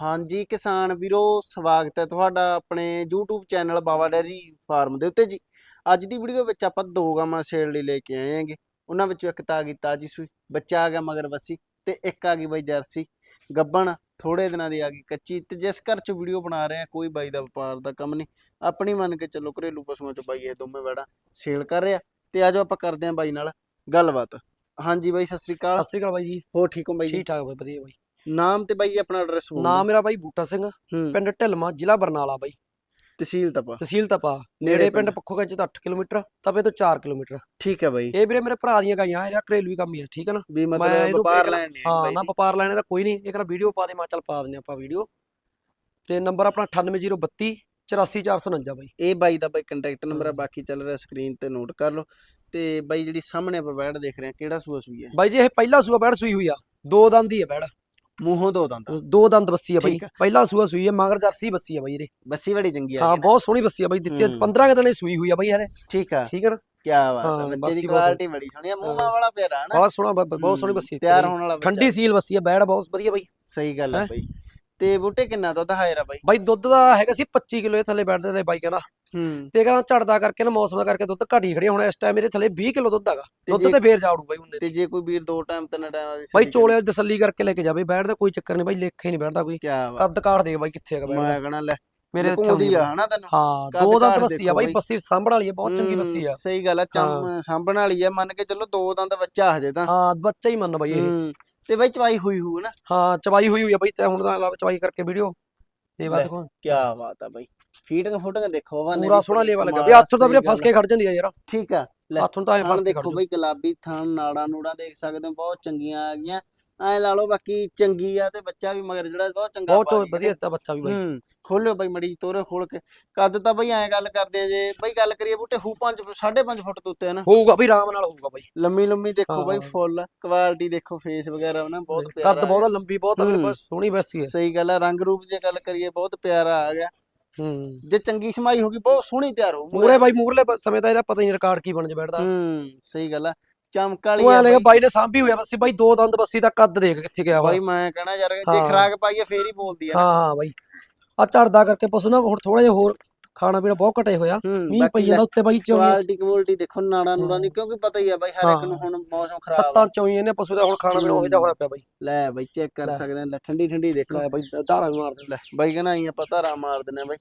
ਹਾਂਜੀ ਕਿਸਾਨ ਵੀਰੋ ਸਵਾਗਤ ਹੈ ਤੁਹਾਡਾ ਆਪਣੇ YouTube channel Bawa dairy farm ਦੇ ਉੱਤੇ ਜੀ। ਅੱਜ ਦੀ ਵੀਡੀਓ ਵਿੱਚ ਆਪਾਂ ਦੋ ਗਾਵਾਂ ਸੇਲ ਲਈ ਲੈ ਕੇ ਆਏ ਹਾਂਗੇ। ਉਹਨਾਂ ਵਿੱਚੋਂ ਇੱਕ ਤਾਂ ਆ ਗਈ ਤਾਜੀ ਸੂਈ ਬੱਚਾ ਆ ਗਿਆ ਮਗਰ ਬੱਸੀ ਤੇ ਇੱਕ ਆ ਗਈ ਬਾਈ ਜਰਸੀ। ਗੱਬਣ ਥੋੜੇ ਦਿਨਾਂ ਦੀ ਆ ਗਈ ਕੱਚੀ ਤੇ ਜਿਸ ਘਰ ਚ ਵੀਡੀਓ ਬਣਾ ਰਹੇ ਆ ਕੋਈ ਬਾਈ ਦਾ ਵਪਾਰ ਦਾ ਕੰਮ ਨਹੀਂ। ਆਪਣੀ ਮੰਨ ਕੇ ਚੱਲੋ ਘਰੇਲੂ ਪਸ਼ੂਆਂ ਚ ਬਾਈ ਇਹ ਦੋਵੇਂ ਵੜਾ ਸੇਲ ਕਰ ਰਿਹਾ। ਤੇ ਆਜੋ ਆਪਾਂ ਕਰਦੇ ਆਂ ਬਾਈ ਨਾਲ ਗੱਲਬਾਤ। ਹਾਂਜੀ ਬਾਈ ਸਤਿ ਸ੍ਰੀ ਅਕਾਲ। ਸਤਿ ਸ੍ਰੀ ਅਕਾਲ ਬਾਈ ਜੀ। ਹੋ ਠੀਕ ਹੋ ਬਾਈ ਜੀ? ਠੀਕ ਠਾਕ ਬਾਈ ਵਧੀਆ ਬਾਈ। ਨਾਮ ਤੇ ਬਾਈ ਆਪਣਾ ਐਡਰੈਸ ਬੋਲ ਨਾਮ ਮੇਰਾ ਬਾਈ ਬੂਟਾ ਸਿੰਘ ਹੂੰ। ਪਿੰਡ ਢਿਲਮਾ ਜ਼ਿਲ੍ਹਾ ਬਰਨਾਲਾ ਬਾਈ। ਤਹਿਸੀਲ ਤਪਾ। ਤਹਿਸੀਲ ਤਪਾ ਨੇੜੇ ਪਿੰਡ। ਪਿੰਡ। ਪੱਖੋਗੰਜ ਤੋਂ 8 ਕਿਲੋਮੀਟਰ ਤਪੇ ਤੋਂ 4 ਕਿਲੋਮੀਟਰ। ਠੀਕ ਹੈ ਬਾਈ। ਇਹ ਵੀਰੇ ਮੇਰੇ ਭਰਾ ਦੀਆਂ ਗਾਈਆਂ ਇਹਦਾ ਘਰੇਲੂ ਹੀ ਕੰਮ ਹੀ ਆ ਠੀਕ ਹੈ ਨਾ? ਵੀ ਮੈਂ ਮਤਲਬ ਇਹਨੂੰ ਵਪਾਰ ਲੈਣ ਨਹੀਂ ਹਾਂ ਬਾਈ ਨਾ ਦੀ। ਵਪਾਰ ਲੈਣੇ ਦਾ ਕੋਈ ਨਹੀਂ ਇਹ ਕਹਿੰਦਾ ਵੀਡੀਓ ਪਾ ਦੇ ਮੈਂ ਕਿਹਾ ਚੱਲ ਪਾ ਦਿੰਨੇ ਆਪਾਂ ਵੀਡੀਓ। ਤੇ ਨੰਬਰ ਆਪਣਾ 98032 84449 ਬਾਈ। ਇਹ ਬਾਈ ਦਾ ਬਾਈ ਕੰਟੈਕਟ ਨੰਬਰ ਆ ਹਾਂ। ਬਾਕੀ ਚੱਲ ਰਿਹਾ ਸਕਰੀਨ ਤੇ ਨੋਟ ਕਰ ਲਓ। ਤੇ ਬਾਈ ਜਿਹੜੀ ਸਾਹਮਣੇ ਆਪਾਂ ਬੈੜ ਦੇਖ ਰਹੇ ਆ ਕਿਹੜਾ ਸੂਆ ਸੂਈ ਹੈ? ਬਾਈ ਜੀ ਇਹ ਪਹਿਲਾ ਸੂਆ ਬੈੜ ਸੂਈ ਹੋਈ ਆ ਦੋ ਦੰਦ ਹੀ ਆ ਬੈੜ ਮੂੰਹੋਂ ਦੋ ਦੰਦ। ਦੋ ਦੰਦ ਬੱਸੀ ਆ ਬਾਈ। ਠੀਕ ਆ। ਪਹਿਲਾ ਸੂਆ ਸੂਈ ਆ ਮਗਰ ਜਰਸੀ ਬੱਸੀ ਆ ਬਾਈ ਇਹਦੇ। ਬੱਸੀ ਬੜੀ ਚੰਗੀ ਆ ਹਾਂ ਬਹੁਤ ਸੋਹਣੀ ਬੱਸੀ ਆ ਬਾਈ। ਦਿੱਤੀ ਆ, ਹੂੰ। 15 ਕੁ ਦਿਨੇ ਸੂਈ ਹੋਈ ਆ ਬਾਈ ਹਲੇ ਠੀਕ ਆ। ਠੀਕ ਹੈ ਨਾ? ਕੀ ਬਾਤ ਹਾਂ, ਹੈ ਬੱਚੇ ਦੀ ਬੱਸੀ ਬਹੁਤ ਕੁਆਲਿਟੀ ਬੜੀ ਸੋਹਣੀ ਆ। ਮੂੰਹਾਂ ਹਾਂ। ਵਾਲਾ ਪਿਆਰਾ ਨਾ। ਬਹੁਤ ਸੋਹਣਾ ਬ- ਬ- ਬਹੁਤ ਸੋਹਣੀ ਹੂੰ, ਬੱਸੀ ਤਿਆਰ ਹੈ ਹੋਣ ਵਾਲਾ ਬੱਚਾ। ਠੰਡੀ ਸੀਲ ਬੱਸੀ ਆ ਬੈੜ ਬਹੁਤ ਵਧੀਆ ਬਾਈ। ਸਹੀ ਗੱਲ ਆ ਹੈਂ? ਬਾਈ। ਤੇ ਬੂਟੇ ਕਿੰਨਾ ਦੁੱਧ ਹਾਇਰਾ ਬਾਈ? ਬਾਈ ਦੁੱਧ ਦਾ ਹੈਗਾ ਸੀ 25 ਕਿਲੋ ਇਹ ਥੱਲੇ ਬੈਠਦੇ ਤੇ ਬਾਈ ਕਹਿੰਦਾ। ਹੂੰ ਤੇ ਕਹਿੰਦਾ ਝੜਦਾ ਕਰਕੇ ਨਾ ਮੌਸਮ ਕਰਕੇ ਦੁੱਧ ਘਟੀ ਖੜੀ ਹੁਣ ਇਸ ਟਾਈਮ ਮੇਰੇ ਥੱਲੇ 20 ਕਿਲੋ ਦੁੱਧ ਹੈਗਾ। ਦੁੱਧ ਤੇ ਫੇਰ ਜਾੜੂ ਬਾਈ ਹੁੰਦੇ ਤੇ ਜੇ ਕੋਈ ਵੀਰ ਦੋ ਟਾਈਮ ਤਿੰਨ ਟਾਈਮ ਦੀ ਬਾਈ ਚੋਲੇ ਤਸੱਲੀ ਕਰਕੇ ਲੈ ਕੇ ਜਾਵੇ। ਬੈਠ ਦਾ ਕੋਈ ਚੱਕਰ ਨਹੀਂ ਬਾਈ ਲੇਖੇ ਨਹੀਂ ਬੈਠਦਾ ਕੋਈ। ਕੀ ਬਾਤ। ਕੱਦ ਕਾੜ ਦੇ ਬਾਈ ਕਿੱਥੇ ਹੈਗਾ ਮੈਂ ਕਹਣਾ ਲੈ ਮੇਰੇ ਇੱਥੇ ਆਉਂਦੀ ਆ ਹਨਾ ਤੈਨੂੰ? ਹਾਂ ਦੋ ਦੰਦ ਬੱਸੀ ਆ ਬਾਈ। ਬੱਸੀ ਸਾਂਭਣ ਵਾਲੀ ਆ ਬਹੁਤ ਚੰਗੀ ਬੱਸੀ ਆ। ਸਹੀ ਗੱਲ ਆ ਚੰਮ ਸਾਂਭਣ ਵਾਲੀ ਆ ਮੰਨ ਕੇ ਚੱਲੋ ਦੋ ਦੰਦ ਬੱਚਾ ਹਜੇ ਤਾਂ। ਹਾਂ ਬੱਚਾ ਹੀ ਮੰਨ ਬਾਈ ਇਹ। ਤੇ ਬਾਈ ਚਵਾਈ ਹੋਈ ਹੋਊ ਨਾ। ਹਾਂ ਚਵਾਈ ਹੋਈ ਹੋਈ ਆ ਬਾਈ ਤੇ ਹੁਣ ਤਾਂ ਲਾ ਚਵਾਈ ਕਰਕੇ ਵੀਡੀਓ। ਤੇ ਲੈ, ਦੇਖੋ। ਕੀ ਬਾਤ ਆ ਬਾਈ। ਫੀਟਿੰਗ ਫੋਟੋਆਂ ਦੇਖੋ ਵਾ ਪੂਰਾ ਸੋਹਣਾ ਲੇਵਾ ਲੱਗਾ ਵੀ ਹੱਥੋਂ ਤਾਂ ਵੀਰੇ ਫਸ ਕੇ ਖੜ ਜਾਂਦੀ ਆ ਯਾਰ। ਠੀਕ ਆ। ਲੈ, ਹੱਥੋਂ ਤਾਂ ਐ ਫਸ ਕੇ ਖੜ ਦੇਖੋ ਬਈ ਗੁਲਾਬੀ ਥਣ ਨਾੜਾ ਨੂੜਾ ਦੇਖ ਸਕਦੇ ਹੋ ਬਹੁਤ ਚੰਗੀਆਂ ਆ ਗਈਆਂ। ਐ ਲਾ ਲਓ ਬਾਕੀ ਚੰਗੀ ਆ ਤੇ ਬੱਚਾ ਵੀ ਮਗਰ ਜਿਹੜਾ ਬਹੁਤ ਚੰਗਾ ਬਹੁਤ ਵਧੀਆ ਦਿੱਤਾ ਬੱਚਾ ਵੀ ਬਾਈ। ਹੂੰ ਖੋਲਿਓ ਬਾਈ ਮੜੀ ਤੋਰੇ ਖੋਲ ਕੇ। ਕੱਦ ਤਾਂ ਬਈ ਐਂ ਗੱਲ ਕਰਦੇ ਆ ਜੇ ਬਈ ਗੱਲ ਕਰੀਏ ਬੂਟੇ ਹੂ 5 5.5 ਫੁੱਟ ਤੋਂ ਉੱਤੇ ਹੈ ਨਾ। ਹੋਊਗਾ ਵੀ ਆਰਾਮ ਨਾਲ ਹੋਊਗਾ ਬਾਈ। ਲੰਮੀ ਲੰਮੀ ਦੇਖੋ ਬਾਈ। ਫੁੱਲ ਕੁਆਲਿਟੀ ਦੇਖੋ ਫੇਸ ਵਗੈਰਾ ਨਾ ਬਹੁਤ ਪਿਆਰਾ ਕੱਦ ਬਹੁਤ ਲੰਬੀ ਬਹੁਤ ਸੋਹਣੀ ਬੱਸੀ ਹੈ। ਸਹੀ ਗੱਲ ਆ ਰੰਗ ਰੂਪ ਜੇ ਗੱਲ ਕਰੀਏ ਬਹੁਤ ਪਿਆਰਾ ਆ ਗਿਆ। ਹੂੰ। ਜੇ ਚੰਗੀ ਸਮਾਈ ਹੋਗੀ ਬਹੁਤ ਸੋਹਣੀ ਤਿਆਰ ਹੋ ਮੂਰੇ ਬਾਈ ਮੂਰਲੇ ਸਮੇਂ ਤਾਂ ਇਹਦਾ ਪਤਾ ਹੀ ਨਹੀਂ ਰਿਕਾਰਡ ਕੀ ਬਣ ਜਾ ਬੈਠਦਾ। ਹੂੰ ਸਹੀ ਗੱਲ ਆ। ਚਮਕ ਵਾਲੀ ਆ ਲੈ ਬਾਈ। ਬਾਈ ਨੇ ਸਾਂਭੀ ਹੋਇਆ ਬੱਸੀ ਬਾਈ ਦੋ ਦੰਦ ਬੱਸੀ ਦਾ ਕੱਦ ਦੇਖ ਕਿੱਥੇ ਗਿਆ ਬਾਈ ਮੈਂ ਕਹਣਾ ਯਾਰ ਜੇ। ਖਰਾਕ ਪਾਈਏ ਫੇਰ ਹੀ ਬੋਲਦੀ ਆ ਹਾਂ ਹਾਂ ਬਾਈ। ਆ ਝੜਦਾ ਕਰਕੇ ਪਸ਼ੂ ਨਾ ਹੁਣ ਥੋੜਾ ਜਿਹਾ ਹੋਰ ਖਾਣਾ ਪੀਣਾ ਬਹੁਤ ਘਟੇ ਹੋਇਆ। ਮੀਂਹ ਪਈ ਜਾਂਦਾ ਉੱਤੇ ਬਾਈ ਚੌਂੀ ਕੁਆਲਿਟੀ ਕੁਆਲਿਟੀ ਦੇਖੋ ਨਾੜਾ ਨੂੜਾਂ ਦੀ ਕਿਉਂਕਿ ਪਤਾ ਹੀ ਆ ਬਾਈ ਹਰ ਇੱਕ ਨੂੰ। ਹੁਣ ਮੌਸਮ ਖਰਾਬ ਸੱਤਾਂ ਚੌਂੀ ਇਹਨੇ ਪਸ਼ੂ ਦਾ ਹੁਣ ਖਾਣਾ ਪੀਣਾ ਉਹ ਜਿਹਾ ਹੋਇਆ ਪਿਆ ਬਾਈ। ਲੈ ਬਾਈ ਚੈੱਕ ਕਰ। ਸਕਦੇ ਆ ਲੈ ਠੰਡੀ ਠੰਡੀ ਦੇਖੋ। ਲੈ ਬਾਈ ਧਾਰਾ ਵੀ ਮਾਰ ਦੇ ਲੈ ਬਾਈ ਕਹਿੰਦਾ ਆਈ ਆਪਾਂ ਧਾਰਾ ਮਾਰ ਦਿੰਨੇ ਆ ਬਾਈ।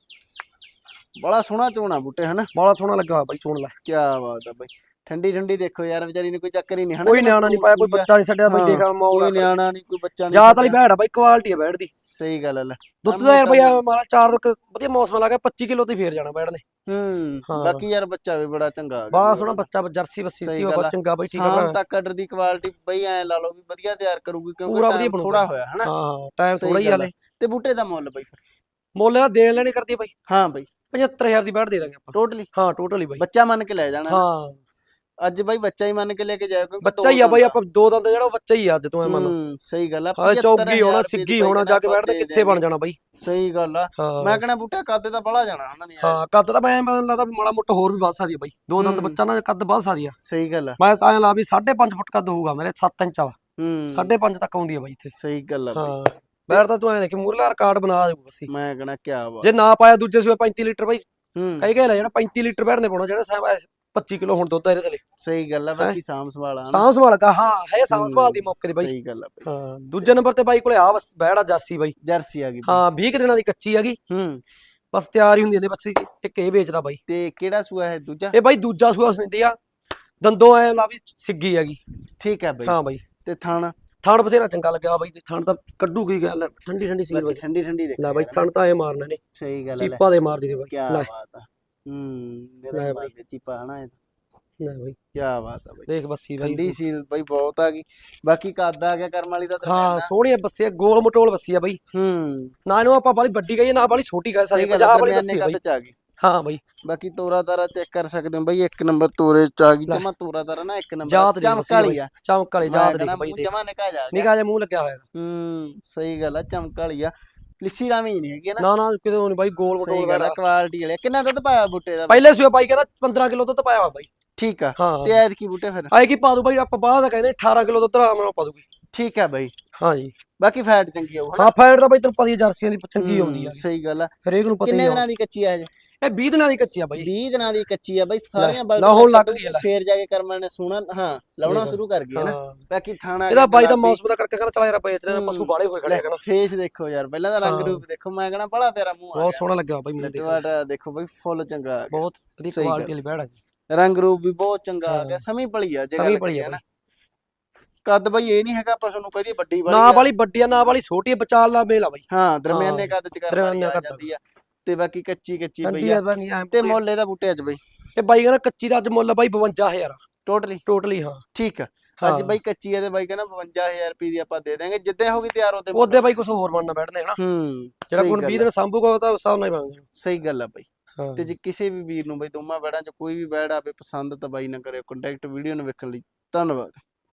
ਬੜਾ ਸੋਹਣਾ ਝੋਣਾ ਬੂਟੇ ਹਨਾ? ਬੜਾ ਸੋਹਣਾ ਲੱਗਾ ਬਾਈ ਚੋਣ ਲੈ ਕੀ ਬਾਤ ਆ ਬਾਈ। ਠੰਡੀ ਠੰਡੀ ਦੇਖੋ ਯਾਰ ਵਿਚਾਰੀ ਨੇ ਕੋਈ ਚੱਕਰ ਹੀ ਨਹੀਂ ਹਨਾ? ਕੋਈ ਨਿਆਣਾ ਨਹੀਂ ਪਾਇਆ ਕੋਈ ਬੱਚਾ ਨਹੀਂ ਛੱਡਿਆ ਬਾਈ ਹਾਂ, ਦੇਖ ਮੌਲ ਕੋਈ ਨਿਆਣਾ ਨਹੀਂ ਕੋਈ ਬੱਚਾ ਨਹੀਂ ਜਾਤ ਵਾਲੀ ਭੈੜ ਆ ਬਾਈ ਕੁਆਲਿਟੀ ਆ ਬੈੜ ਦੀ। ਸਹੀ ਗੱਲ ਲੈ। ਦੁੱਧ ਦਾ ਯਾਰ ਬਾਈ ਮਾਲਾ ਚਾਰ ਕੁ ਵਧੀਆ ਮੌਸਮ ਲੱਗਾ 25 ਕਿਲੋ ਤੇ ਫੇਰ ਜਾਣਾ ਬੈੜ ਨੇ। ਹੂੰ ਹਾਂ। ਬਾਕੀ ਯਾਰ ਬੱਚਾ ਵੀ ਬੜਾ ਚੰਗਾ ਆ ਬੜਾ ਸੋਹਣਾ ਬੱਚਾ ਜਰਸੀ ਬੱਸੀ ਦੀ। ਬਹੁਤ ਚੰਗਾ ਬਾਈ ਠੀਕ ਆ ਭਰਾ। ਤੱਕ ਆਰਡਰ ਦੀ ਕੁਆਲਿਟੀ ਬਈ ਐ ਲਾ ਲਓ ਵੀ ਵਧੀਆ ਤਿਆਰ ਕਰੂਗੀ ਕਿਉਂਕਿ। ਥੋੜਾ ਹੋਇਆ ਹਨਾ? ਹਾਂ ਟਾਈਮ ਥੋੜਾ ਹੀ ਹਾਲੇ। ਤੇ ਬੂਟੇ ਦਾ ਮੁੱਲ ਬਈ? ਮੁੱਲ ਇਹਦਾ ਦੇਣ ਲੈਣੀ ਕਰਦੀ ਬਾਈ। ਹਾਂ ਬਈ। 75000 ਦੀ ਬੈੜ ਦੇ ਦਾਂਗੇ ਆਪਾਂ। ਟੋਟਲੀ ਹਾਂ ਟੋਟਲੀ ਬਾਈ। ਬੱਚਾ ਮੰਨ ਕੇ ਲੈ ਜਾਣਾ। ਹਾਂ। ਅੱਜ ਬਈ ਬੱਚਾ ਹੀ ਮੰਨ ਕੇ ਲੈ ਕੇ ਜਾਇਓ ਕਿਉਂਕਿ ਬੱਚਾ ਹੀ ਆ ਬਾਈ ਆਪਾਂ ਦੋ ਦੰਦ ਜਿਹੜਾ ਉਹ ਬੱਚਾ ਹੀ ਆ ਅੱਜ ਤੂੰ ਐ ਮੰਨ ਹੂੰ ਸਹੀ ਗੱਲ ਆ ਹਾਲੇ 75,000 ਚੌਗੀ ਹੋਣਾ ਸਿੱਗੀ ਹੋਣਾ ਜਾ ਕੇ ਬੈਠਦੇ ਕਿੱਥੇ ਬਣ। ਜਾਣਾ ਬਾਈ? ਸਹੀ ਗੱਲ ਆ ਮੈਂ ਕਹਣਾ ਬੂਟਾ ਕੱਦ ਤਾਂ ਬੜਾ ਜਾਣਾ ਹਨਾ ਨਹੀਂ ਹਾਂ ਕੱਦ ਤਾਂ ਮੈਂ ਮੈਨੂੰ ਲੱਗਦਾ ਮਾੜਾ ਮੋਟਾ ਹੋਰ ਵੀ ਵੱਧ ਸਕਦੀ ਆ ਬਾਈ। ਦੋ ਦੰਦ। ਬੱਚਾ ਨਾ ਕੱਦ ਵੱਧ ਸਕਦੀ ਆ। ਸਹੀ ਗੱਲ ਆ। ਮੈਂ ਤਾਂ ਲਾ ਵੀ 5.5 ਫੁੱਟ ਕੱਦ ਹੋਊਗਾ ਮੇਰੇ 7 ਇੰਚ ਆ ਹੂੰ। 5.5 ਤੱਕ ਆਉਂਦੀ ਆ ਬਾਈ ਇੱਥੇ। ਸਹੀ ਗੱਲ ਆ ਬਈ। ਹਾਂ ਬੈਠ ਤਾਂ ਤੂੰ ਐਂ ਦੇਖੀ ਮੂਰਲਾ ਰਿਕਾਰਡ ਬਣਾ ਦੇ ਬਸੀ ਮੈਂ ਕਹਣਾ ਕਿਆ ਵਾ ਜੇ ਨਾ ਪਾਇਆ ਦੂਜੇ ਸੂਏ 35 ਲੀਟਰ ਬਾਈ। ਹੂੰ। ਕਈ ਕਹੇ ਜਿਹੜਾ 35 ਲੀਟਰ ਬੈਠ ਨੇ ਪਾਉਣਾ ਜਿਹੜਾ ਸਾਹਿਬ 25 ਕਿਲੋ ਹੁਣ ਦੁੱਧ ਆ ਇਹਦੇ ਥਲੇ। ਸਹੀ ਗੱਲ ਆ ਬਾਕੀ ਸਾਂਭ ਸੰਭਾਲ ਆ ਨਾ। ਸਾਂਭ ਸੰਭਾਲ ਦਾ ਹਾਂ ਹੈ ਸਾਂਭ ਸੰਭਾਲ ਦੀ ਮੌਕੇ ਤੇ ਬਾਈ। ਸਹੀ ਗੱਲ ਆ ਬਈ। ਹਾਂ ਦੂਜੇ ਨੰਬਰ ਤੇ ਬਾਈ ਕੋਲੇ ਆ ਬਸ ਬੈੜਾ ਜਰਸੀ ਬਾਈ। ਜਰਸੀ ਆ ਗਈ ਬਈ। ਹਾਂ 20 ਕੁ ਦਿਨਾਂ ਦੀ ਕੱਚੀ ਹੈਗੀ ਹੂੰ। ਬਸ ਤਿਆਰ ਹੀ ਹੁੰਦੀ ਇਹਦੇ ਬੱਚੀ ਇੱਕ ਇਹ ਵੇਚਦਾ ਬਾਈ। ਤੇ ਕਿਹੜਾ ਸੂਆ ਹੈ ਦੂਜਾ? ਇਹ ਬਾਈ ਦੂਜਾ ਸੂਆ ਸੰਦੀ ਆ ਦੰਦੋਂ ਐ ਲਾ ਵੀ ਸਿੱਗੀ ਹੈਗੀ। ਠੀਕ ਹੈ ਬਈ। ਹਾਂ ਬਾਈ। ਤੇ ਥਣ? ਥਣ ਬਥੇਰਾ ਚੰਗਾ ਲੱਗਿਆ ਬਾਈ। ਤੇ ਥਣ ਤਾਂ ਕੱਢੂ ਕੀ ਗੱਲ ਠੰਡੀ ਠੰਡੀ ਸੀ ਬਾਕੀ ਠੰਡੀ ਠੰਡੀ ਦੇਖ ਲੈ ਬਾਈ ਥਣ ਤਾਂ ਐ ਮਾਰਨਾ ਨੇ। ਸਹੀ ਗੱਲ ਹੈ ਲੈ। ਚੀਪਾ ਦੇ ਮਾਰ ਦੇ ਬਾਈ। ਲੈ। ਬਾਤ ਆ। ਹੂੰ ਲੈ ਮੇਰੇ ਬਾਈ। ਮਾਰਦੇ ਚੀਪਾ ਹਨਾ ਇਹ ਲੈ ਬਾਈ। ਕਿਆ ਬਾਤ ਆ ਬਾਈ। ਦੇਖ ਬੱਸੀ ਬਾਈ। ਠੰਡੀ ਸੀਲ ਬਾਈ ਬਹੁਤ ਆ ਗਈ। ਬਾਕੀ ਕੱਦ ਆ ਗਿਆ ਕਰਮ ਵਾਲੀ ਦਾ ਤਾਂ ਹਾਂ ਸੋਹਣੀ ਬੱਸੀ ਆ ਗੋਲ ਮਟੋਲ ਬੱਸੀ ਆ ਬਾਈ। ਹੂੰ। ਨਾ ਇਹਨੂੰ ਆਪਾਂ ਬਾਲੀ ਵੱਡੀ ਕਹੀਏ ਨਾ ਬਾਲੀ ਛੋਟੀ ਕਹੇ ਸਾਰੀ ਸਹੀ ਗੱਲ ਆ 50 ਵਾਲੀ ਦਰਮਿਆਨੇ ਬੱਸੀ ਆ ਬਾਈ। ਕੱਦ ਚ ਆ ਗਈ। ਹਾਂ ਬਾਈ। ਬਾਕੀ ਤੋਰਾ ਤਾਰਾ ਚੈੱਕ ਕਰ ਸਕਦੇ ਹੋ ਬਾਈ ਇੱਕ ਨੰਬਰ ਤੋਰੇ ਚ ਆ ਗਈ। ਲੈ। ਜਮਾ ਤੋਰਾ ਤਾਰਾ ਨਾ ਇੱਕ ਨੰਬਰ। ਚਮਕ ਵਾਲੀ ਆ ਚਮਕ ਵਾਲੀ ਬਾਈ ਨਿਕਾ ਜਾ ਮੂੰਹ ਲੱਗਿਆ ਹੋਇਆ। ਹੂੰ ਸਹੀ ਗੱਲ ਆ ਚਮਕ ਵਾਲੀ ਆ। ਲਿੱਸੀ ਰਾਵੀ ਨਹੀਂ ਹੈਗੀ ਨਾ। ਨਾ ਨਾ ਕਿਤੇ ਨਹੀਂ ਬਾਈ ਗੋਲ ਆ ਵਾਲਾ। ਕੁਆਲਿਟੀ ਵਾਲੇ। ਕਿੰਨਾ ਦੁੱਧ ਪਾਇਆ ਬੂਟੇ ਦਾ? ਪਹਿਲੇ ਸੂਏ ਬਾਈ ਕਹਿੰਦਾ 15 ਕਿਲੋ ਦੁੱਧ ਪਾਇਆ ਵਾ ਬਾਈ। ਠੀਕ ਆ। ਹਾਂ। ਤੇ ਐਤ ਕੀ ਬੂਟੇ ਫਿਰ? ਆਏ ਕੀ ਪਾ ਦੂ ਬਾਈ ਆਪਾਂ ਬਾਅਦ ਦਾ ਕਹਿੰਦੇ 18 ਕਿਲੋ ਦੁੱਧ ਆਰਾਮ ਨਾਲ ਪਾ ਦੂਗੀ ਠੀਕ ਹੈ ਬਾਈ। ਹਾਂ ਜੀ ਬਾਕੀ ਫੈਟ ਚੰਗੀ ਹਨਾ ਹਾਂ ਫੈਟ ਤਾਂ ਬਾਈ ਤੈਨੂੰ ਪਤਾ ਹੀ ਆ, ਜਰਸੀਆਂ ਦੀ ਚੰਗੀ ਹੂੰ, ਆਉਂਦੀ ਆ। ਸਹੀ ਗੱਲ ਆ। ਹਰੇਕ ਨੂੰ ਪਤਾ ਹੀ ਕਿੰਨੇ ਆ। ਦਿਨਾਂ ਦੀ ਕੱਚੀ ਆ ਹਜੇ ਇਹ 20 ਦਿਨਾਂ ਦੀ ਕੱਚੀ ਆ ਬਾਈ 20 ਦਿਨਾਂ ਦੀ ਕੱਚੀ ਆ ਬਾਈ ਸਾਰੀਆਂ ਬਲਦਾਂ ਹੁਣ ਲੱਗ ਗਈ ਲੈ। ਫੇਰ ਜਾ ਕੇ ਕਰਮਾਂ ਨੇ ਸੋਹਣਾ ਹਾਂ ਲਾਉਣਾ। ਸ਼ੁਰੂ ਕਰ ਹੈ ਨਾ ਬਾਕੀ ਥਾਣਾ ਇਹਦਾ ਬਾਈ ਦਾ ਮੌਸਮ ਦਾ ਕਰਕੇ ਕਹਿੰਦਾ ਚਲਾ ਯਾਰ ਵੇਚ ਰਹੇ ਪਸ਼ੂ। ਬਾੜੇ ਹੋਏ ਖੜੇ ਕਹਿੰਦਾ ਫੇਸ ਦੇਖੋ ਯਾਰ ਪਹਿਲਾਂ ਤਾਂ ਰੰਗ। ਰੂਪ ਦੇਖੋ ਮੈਂ ਕਹਣਾ ਬੜਾ ਪਿਆਰਾ ਮੂੰਹ ਆ ਬਹੁਤ ਸੋਹਣਾ ਲੱਗਿਆ ਬਾਈ ਮੈਨੂੰ ਦੇਖ ਦੇਖੋ ਬਾਈ ਫੁੱਲ ਚੰਗਾ ਆ ਗਿਆ। ਬਹੁਤ ਵਧੀਆ ਕੁਆਲਿਟੀ। ਵਾਲੀ ਬੈੜ ਆ ਜੀ ਰੰਗ ਰੂਪ ਵੀ ਬਹੁਤ ਚੰਗਾ ਆ ਗਿਆ। ਸਮੀ ਭਲੀ ਆ ਜੇ ਸਮੀ ਕਰੀਏ ਆ ਨਾ ਕੱਦ ਬਾਈ ਇਹ ਨਹੀਂ ਹੈਗਾ ਆਪਾਂ ਤੁਹਾਨੂੰ ਕਹਦੀ ਵੱਡੀ ਵਾਲੀ ਨਾ। ਵਾਲੀ ਵੱਡੀ ਆ ਨਾ ਵਾਲੀ ਛੋਟੀ ਆ ਵਿਚਾਲ ਲਾ ਮੇਲ ਆ ਬਾਈ ਹਾਂ ਦਰਮਿਆਨੇ ਕੱਦ ਚ ਕੱਦ ਜਾਂਦੀ ਆ ਤੇ ਬਾਕੀ ਕੱਚੀ ਕੱਚੀ ਪਈ ਆ। ਤੇ ਮੁੱਲ ਇਹਦਾ ਬੂਟੇ ਅੱਜ ਬਾਈ? ਇਹ ਬਾਈ ਕਹਿੰਦਾ ਕੱਚੀ ਦਾ ਅੱਜ ਮੁੱਲ ਬਾਈ 52000 ਟੋਟਲੀ ਟੋਟਲੀ ਹਾਂ। ਠੀਕ ਆ। ਅੱਜ। ਬਾਈ ਕੱਚੀ ਆ ਤੇ ਬਾਈ ਕਹਿੰਦਾ 52000 ਰੁਪਏ ਦੀ ਆਪਾਂ ਦੇ ਦਾਂਗੇ ਜਿੱਦੇ ਹੋਗੀ ਤਿਆਰ ਉਹਦੇ ਉਹਦੇ ਬਾਈ ਕੁਝ ਹੋਰ ਬਣਨਾ ਬੈਠਦੇ ਹਨਾ। ਹੂੰ ਜਿਹੜਾ ਕੋਣ ਗੱਲ 20 ਆ, ਦਿਨ ਸੰਭੂਗਾ ਉਹ ਤਾਂ ਉਸ ਹਿਸਾਬ ਨਾਲ ਹੀ ਬਣਾਂਗੇ ਸਹੀ ਗੱਲ ਆ ਬਾਈ। ਤੇ ਜੇ ਕਿਸੇ ਵੀ ਵੀਰ ਨੂੰ ਬਾਈ ਦੋਵਾਂ ਬੈੜਾਂ ਚ ਕੋਈ ਵੀ ਬੈੜ ਆਵੇ ਪਸੰਦ ਤਾਂ ਬਾਈ ਨਾ ਕਰਿਓ। ਕੰਟੈਕਟ ਵੀਡੀਓ ਨੂੰ ਵੇਖਣ ਲਈ ਧੰਨਵਾਦ।